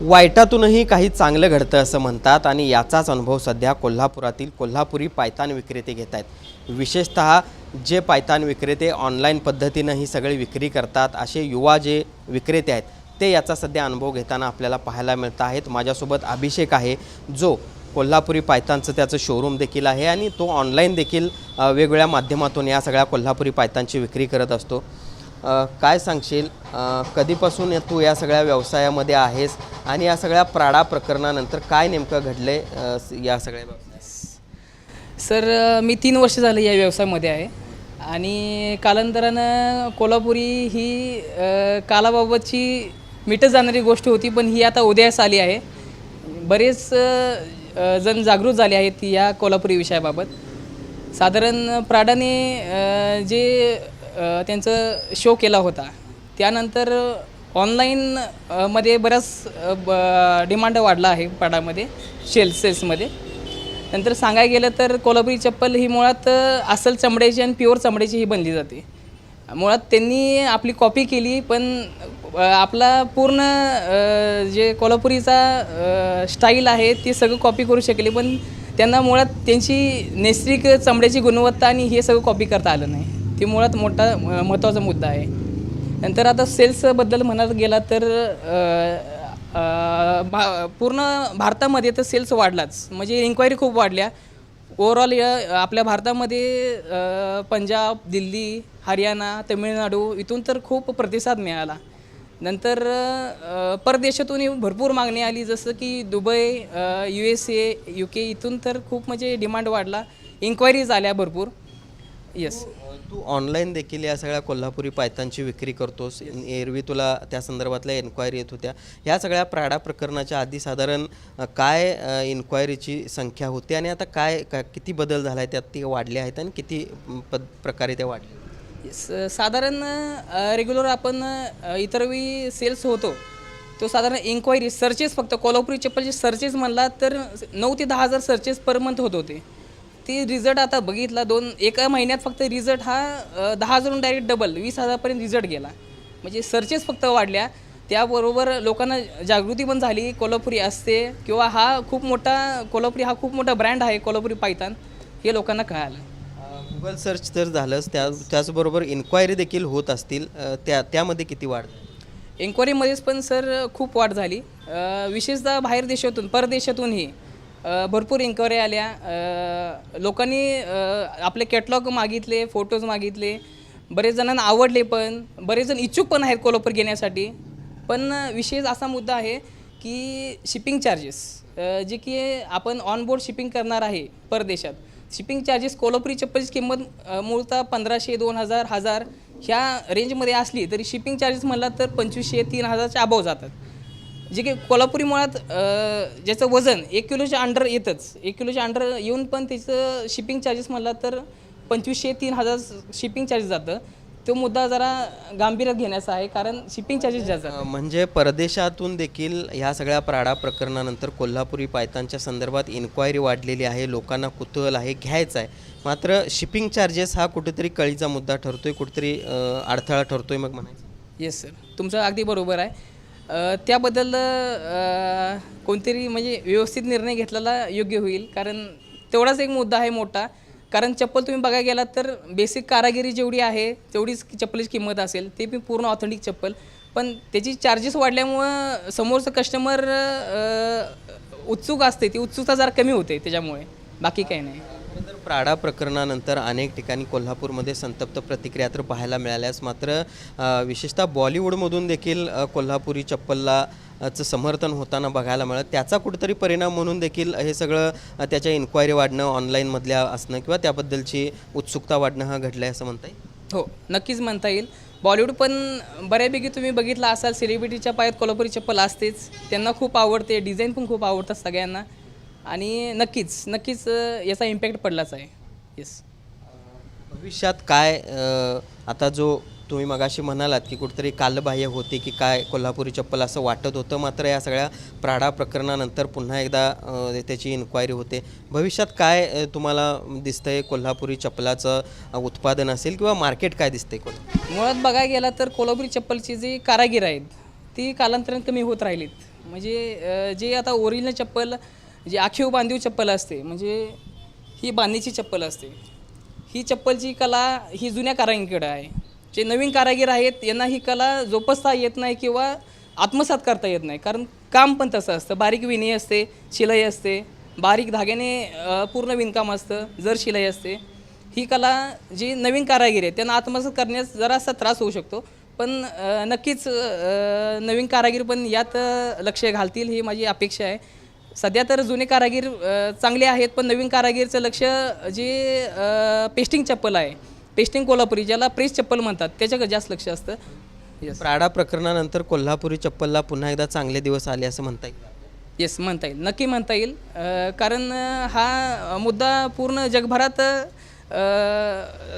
वाईटातूनही काही चांगलं घडतं असं म्हणतात आणि याचाच अनुभव सध्या कोल्हापुरातील कोल्हापुरी पायतान विक्रेते घेत आहेत. विशेषत जे पायतान विक्रेते ऑनलाईन पद्धतीनं ही सगळी विक्री करतात असे युवा जे विक्रेते आहेत ते याचा सध्या अनुभव घेताना आपल्याला पाहायला मिळत आहेत. माझ्यासोबत अभिषेक आहे जो कोल्हापुरी पायतांचं त्याचं शोरूम देखील आहे आणि तो ऑनलाईन देखील वेगवेगळ्या माध्यमातून या सगळ्या कोल्हापुरी पायतांची विक्री करत असतो. काय सांगशील? कधीपासून तू या सगळ्या व्यवसायामध्ये आहेस? आणि या सगळ्या प्राडा प्रकरणानंतर काय नेमकं घडलंय आहे या सगळ्या सर मी तीन वर्ष झाले या व्यवसायामध्ये आहे. आणि कालांतरानं कोल्हापुरी ही कालाबाबतची मिटत जाणारी गोष्ट होती पण ही आता उदयास आली आहे. बरेच जण जागृत झाले आहेत या कोल्हापुरी विषयाबाबत. साधारण प्राडाने जे त्यांचं शो केला होता त्यानंतर ऑनलाईन मध्ये बराच ब- डिमांड वाढला आहे पाडामध्ये शेल सेल्समध्ये नंतर सांगायला गेलं तर कोल्हापुरी चप्पल ही मुळात असल चमड्याची आणि प्युअर चमड्याची ही बनली जाते. मुळात त्यांनी आपली कॉपी केली पण आपला पूर्ण जे कोल्हापुरीचा स्टाईल आहे ती सगळं कॉपी करू शकले पण त्यांना मुळात त्यांची नैसर्गिक चमड्याची गुणवत्ता आणि हे सगळं कॉपी करता आलं नाही. ते मुळात मोठा महत्त्वाचा मुद्दा आहे. नंतर आता सेल्सबद्दल म्हणायला गेला तर भा पूर्ण भारतामध्ये तर सेल्स वाढलाच. म्हणजे इन्क्वायरी खूप वाढल्या. ओवरऑल आपल्या भारतामध्ये पंजाब दिल्ली हरियाणा तमिळनाडू इथून तर खूप प्रतिसाद मिळाला. नंतर परदेशातूनही भरपूर मागणी आली. जसं की Dubai U S A U K इथून तर खूप म्हणजे डिमांड वाढला. इन्क्वायरीज आल्या भरपूर. येस तू ऑनलाईन देखील या सगळ्या कोल्हापुरी पायतांची विक्री करतोस. एरवी तुला त्या संदर्भातल्या एन्क्वायरी येत होत्या. ह्या सगळ्या प्राडा प्रकरणाच्या आधी साधारण काय इन्क्वायरीची संख्या होती आणि आता काय का किती बदल झाला आहे त्यात ती वाढल्या आहेत आणि किती पद प्रकारे त्या वाढल्या स- साधारण रेग्युलर आपण अ, इतर वेळी सेल्स होतो. तो साधारण इन्क्वायरी सर्चेस फक्त कोल्हापुरी चप्पलचे सर्चेस म्हणला तर नऊ ते दहा हजार सर्चेस पर मंथ होत होते. ते रिझल्ट आता बघितला दोन एका महिन्यात फक्त रिझल्ट हा अ, दहा हजारून डायरेक्ट डबल वीस हजारपर्यंत रिझल्ट गेला. म्हणजे सर्चेस फक्त वाढल्या. त्याबरोबर लोकांना जागृती पण झाली कोल्हापुरी असते किंवा हा खूप मोठा कोल्हापुरी हा खूप मोठा ब्रँड आहे कोल्हापुरी पायतान हे लोकांना कळालं. गुगल सर्च तर झालंच त्या त्याचबरोबर इन्क्वायरी देखील होत असतील अ, त्या त्यामध्ये किती वाढ? एन्क्वायरीमध्येच पण सर खूप वाढ झाली. अ, विशेषतः बाहेर देशातून परदेशातूनही. भरपूर इन्क्वायरी आल्या. लोकांनी आपले कॅटलॉग मागितले फोटोज मागितले. बरेच जणांना आवडले पण बरेच जण इच्छुक पण आहेत कोल्हापूर घेण्यासाठी. पण विशेष असा मुद्दा आहे की शिपिंग चार्जेस जे की आपण ऑन बोर्ड शिपिंग करणार आहे परदेशात. शिपिंग चार्जेस कोल्हापुरी चप्पलची किंमत मूळतः पंधराशे दोन हजार हजार ह्या रेंजमध्ये असली तरी शिपिंग चार्जेस म्हणला तर पंचवीसशे तीन हजारच्या अबाव जातात. जे की कोल्हापुरी मुळात ज्याचं वजन एक किलोच्या अंडर येतंच. एक किलोच्या अंडर येऊन पण त्याचं शिपिंग चार्जेस म्हणला तर पंचवीसशे तीन हजार शिपिंग चार्जेस जातं. तो मुद्दा जरा गांभीर्यात घेण्याचा आहे कारण शिपिंग चार्जेस जास्त म्हणजे परदेशातून देखील ह्या सगळ्या प्राडा प्रकरणानंतर कोल्हापुरी पायतांच्या संदर्भात इन्क्वायरी वाढलेली आहे लोकांना कुतूहल आहे घ्यायचं आहे. मात्र शिपिंग चार्जेस हा कुठेतरी कळीचा मुद्दा ठरतोय कुठेतरी अडथळा ठरतोय मग म्हणायचं. येस सर तुमचं अगदी बरोबर आहे. त्याबद्दल कोणतरी म्हणजे व्यवस्थित निर्णय घेतलेला योग्य होईल. कारण तेवढाच एक मुद्दा आहे मोठा. कारण चप्पल तुम्ही बघायला गेलात तर बेसिक कारागिरी जेवढी आहे तेवढीच चप्पलीची किंमत असेल. ते पण पूर्ण ऑथेंटिक चप्पल. पण त्याची चार्जेस वाढल्यामुळं समोरचं कस्टमर उत्सुक असते. ती उत्सुकता जरा कमी होते त्याच्यामुळे. बाकी काही नाही. तर प्राडा प्रकरणानंतर अनेक ठिकाणी कोल्हापूरमध्ये संतप्त प्रतिक्रिया तर पाहायला मिळाल्यास मात्र विशेषतः बॉलिवूडमधून देखील कोल्हापुरी चप्पलला चं समर्थन होताना बघायला मिळत. त्याचा कुठेतरी परिणाम म्हणून देखील हे सगळं त्याच्या इन्क्वायरी वाढणं ऑनलाईनमधल्या असणं किंवा त्याबद्दलची उत्सुकता वाढणं हा घडलं आहे असं म्हणता येईल? हो नक्कीच म्हणता येईल. बॉलिवूड पण बऱ्यापैकी तुम्ही बघितलं असाल सेलिब्रिटीच्या पायात कोल्हापुरी चप्पल असतेच. त्यांना खूप आवडते डिझाईन पण खूप आवडतात सगळ्यांना. आणि नक्कीच नक्कीच याचा इम्पॅक्ट पडलाच आहे. येस भविष्यात काय अ, आता जो तुम्ही मगाशी म्हणालात की कुठेतरी कालबाह्य होते की काय कोल्हापुरी चप्पल असं वाटत होतं मात्र या सगळ्या प्राडा प्रकरणानंतर पुन्हा एकदा अ, त्याची इन्क्वायरी होते. भविष्यात काय अ, तुम्हाला दिसतंय कोल्हापुरी चप्पलाचं अ, उत्पादन असेल किंवा मार्केट काय दिसतंय कोल्हा मुळात बघायला गेला तर कोल्हापुरी चप्पलची जी कारागीर आहेत ती कालांतराने कमी होत राहिलीत. म्हणजे अ, जे आता ओरिजिनल चप्पल म्हणजे जी आखीव बांधीव चप्पल असते. म्हणजे ही बांधणीची चप्पल असते. ही चप्पलची कला ही जुन्या कारागिरीकडे आहे. जे नवीन कारागीर आहेत यांना ही कला जोपासता येत नाही किंवा आत्मसात करता येत नाही. कारण काम पण तसं असतं. बारीक विणी असते शिलाई असते. बारीक धाग्याने पूर्ण विणकाम असतं जर शिलाई असते. ही कला जी नवीन कारागीर आहे त्यांना आत्मसात करण्यास जरासा त्रास होऊ शकतो. पण नक्कीच नवीन कारागीर पण यात लक्ष घालतील ही माझी अपेक्षा आहे. सध्या तर जुने कारागीर चांगले आहेत पण नवीन कारागीरचं लक्ष जे पेस्टिंग चप्पल आहे पेस्टिंग कोल्हापुरी ज्याला प्रेस चप्पल म्हणतात त्याच्याकडे जास्त लक्ष असतं. येस प्राडा प्रकरणानंतर कोल्हापुरी चप्पलला पुन्हा एकदा चांगले दिवस आले असं म्हणता येईल. येस म्हणता येईल. नक्की म्हणता येईल. कारण हा मुद्दा पूर्ण जगभरात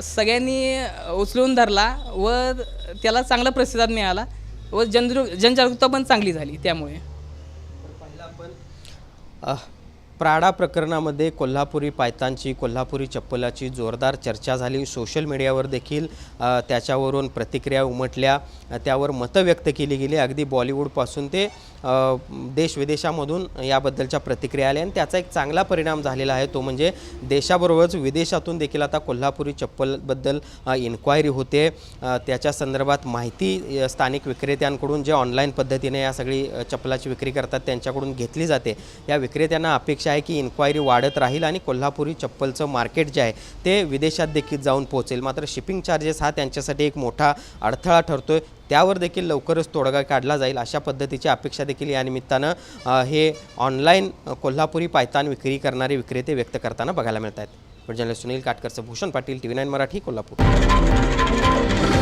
सगळ्यांनी उचलून धरला व त्याला चांगला प्रतिसाद मिळाला व जनजागृ जनजागरूकता पण चांगली झाली त्यामुळे. 啊。प्राडा प्रकरणामध्ये कोल्हापुरी पायतांची कोल्हापुरी चप्पलाची जोरदार चर्चा झाली. सोशल मीडियावर देखील त्याच्यावरून प्रतिक्रिया उमटल्या. त्यावर मतं व्यक्त केली गेली. अगदी बॉलिवूडपासून ते देश देशविदेशामधून याबद्दलच्या प्रतिक्रिया आल्या. आणि त्याचा एक चांगला परिणाम झालेला आहे. तो म्हणजे देशाबरोबरच विदेशातून देखील आता कोल्हापुरी चप्पलबद्दल इन्क्वायरी होते. त्याच्या संदर्भात माहिती स्थानिक विक्रेत्यांकडून जे ऑनलाईन पद्धतीने या सगळी चप्पलाची विक्री करतात त्यांच्याकडून घेतली जाते. या विक्रेत्यांना अपेक्षा आहे की इन्क्वायरी वाढत राहील आणि कोल्हापुरी चप्पलचं मार्केट जे आहे ते विदेशात देखील जाऊन पोहोचेल. मात्र शिपिंग चार्जेस हा त्यांच्यासाठी एक मोठा अडथळा ठरतोय. त्यावर देखील लवकरच तोडगा काढला जाईल अशा पद्धतीची अपेक्षा देखील या निमित्तानं हे ऑनलाईन कोल्हापुरी पायतान विक्री करणारे विक्रेते व्यक्त करताना बघायला मिळत आहेत journalist Sunil काटकरचं Bhushan Patil T V nine Marathi Kolhapur.